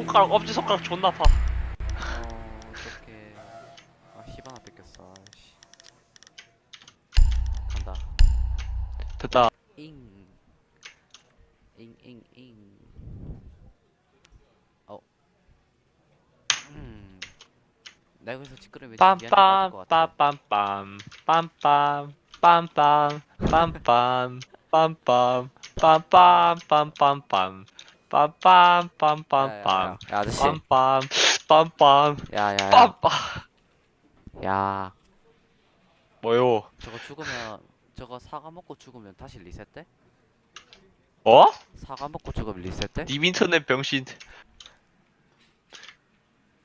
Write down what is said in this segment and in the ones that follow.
손가락 엄지 손가락 존나 아파 어 어떡해 아 히바나 뺏겼어 아이씨 간다 됐다 잉. 잉, 잉, 잉. 어. 음. 나 여기서 미안해 빰빰. 빰빰빰 빰빰 빰빰 빰빰 빰빰 빰빰 빰빰 빰빰 빰빰빰 야, 야, 야, 아저씨. 빰빰 빰빰 야, 야, 야. 빰빰 야. 뭐요? 저거 죽으면 저거 사과 먹고 죽으면 다시 리셋돼? 어? 사과 먹고 죽으면 리셋돼? 님 인터넷 병신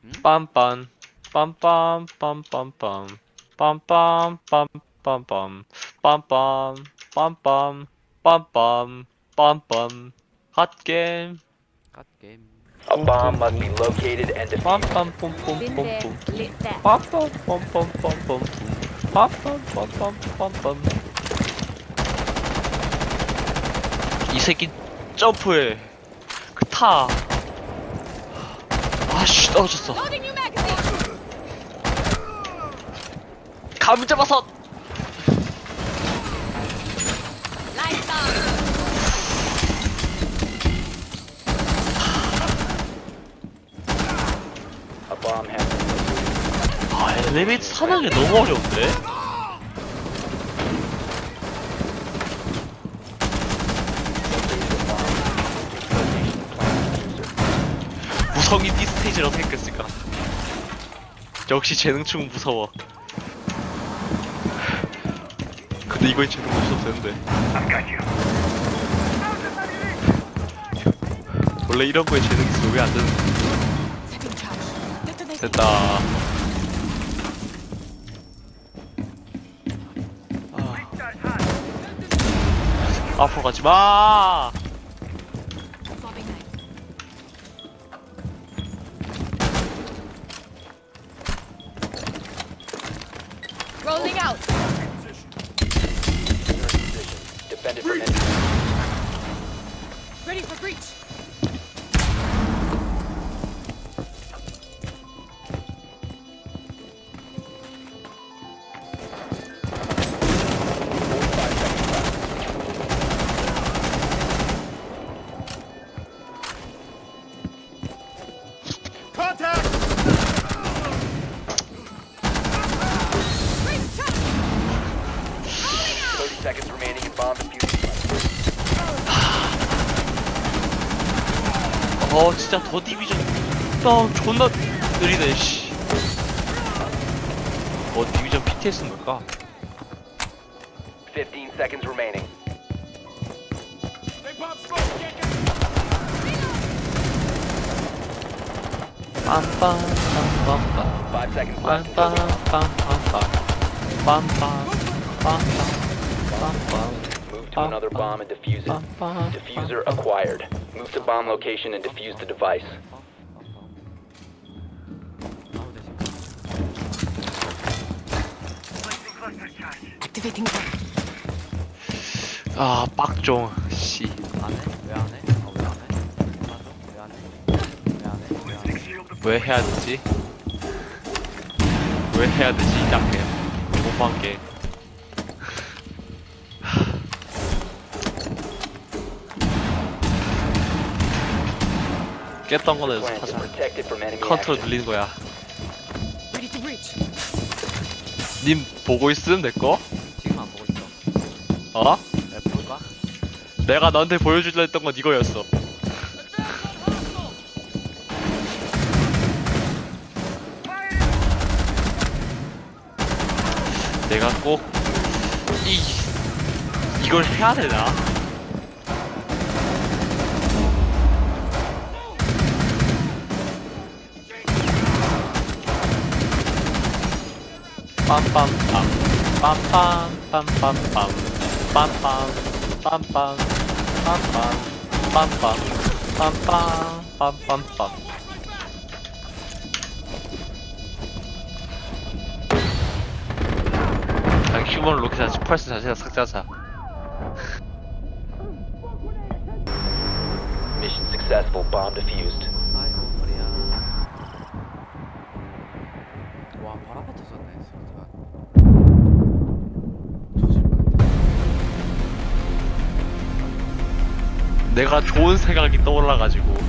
응? 빰빰 빰빰 빰빰빰 빰빰 빰빰빰 빰빰 빰빰 빰빰 빰빰 핫게임 갓게임. A bomb must be located and defused. 빰빰 Been there, 뿜뿜뿜뿜 lit that. 빰빰 빰빰빰빰 빰빰 빰빰빰빰 이 새끼 점프해 그타 아씨 떨어졌어 Loading new magazine. 감 잡아서 Bomb has been 아 엘리베이터 사는 게 너무 어려운데? 무성이 이 스테이지를 어떻게 깼을까? 역시 재능충은 무서워. 근데 이번엔 재능 없어도 되는데. 원래 이런 거에 재능 있으면 왜 안 되는 거야? Second charge. Detonating. 됐다. 아. 앞으로 가지 마. Swapping knife. Rolling out. defended from enemy. Ready for breach. Breach, Seconds remaining in bomb defused. 어 진짜 더 디비전. 나 존나 느리네 씨. 어 디비전 PTS는 뭘까? 15 seconds remaining. 빰빰빰빰빰. 5 seconds left until the 빰빰빰빰빰. 빰빰빰빰빰빰. Move to another bomb and defuse it. 빰빰. Diffuser acquired. Move to bomb location and defuse the device. 아우 대신. Activating trap. 아 빡종 씨. 안 해? 왜 안 해? 어, 왜 안 해? 맞아? 왜 안 해? 왜 안 해? 왜 안 해? 왜 해야 되지? 왜 해야 되지? 약해. 못 받게. 깼던 거는 enemy 컨트롤. 늘리는 거야. 님 보고 있음 내 거? 지금 안 보고 있어. 어? 왜 볼까? 내가 너한테 보여주려 했던 건 이거였어. 내가 꼭 이, 이걸 해야 되나? 빰빰빰 빰빰 빰빰빰 빰빰 빰빰 빰빰 빰빰 빰빰 빰빰빰 그냥 휴먼 로켓 자체 펄스 자체가 삭제하자 Mission successful. Bomb defused. 와 바람 터졌네 진짜. 조심 내가 좋은 생각이 떠올라가지고